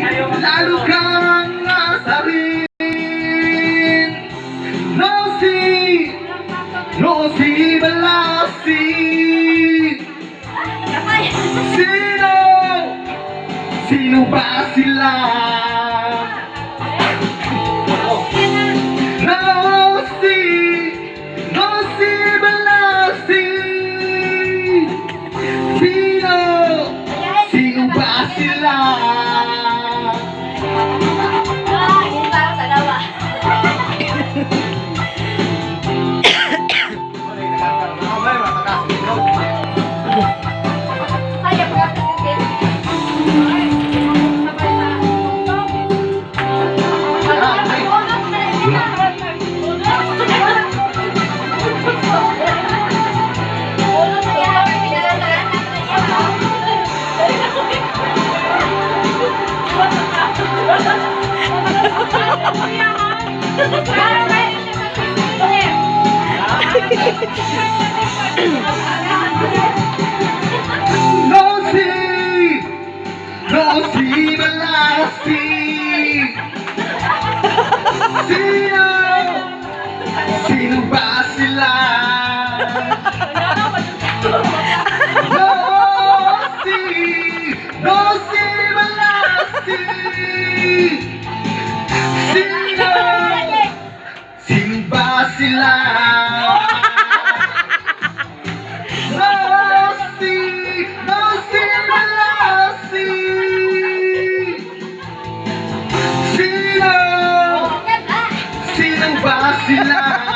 lalo kang nasarin Nosy, Nosy Balasi. Sino, sino ba sila? Nosy, Nosy Balasi. Sino, sino ba sila? Nosy, Nosy Balasi sila?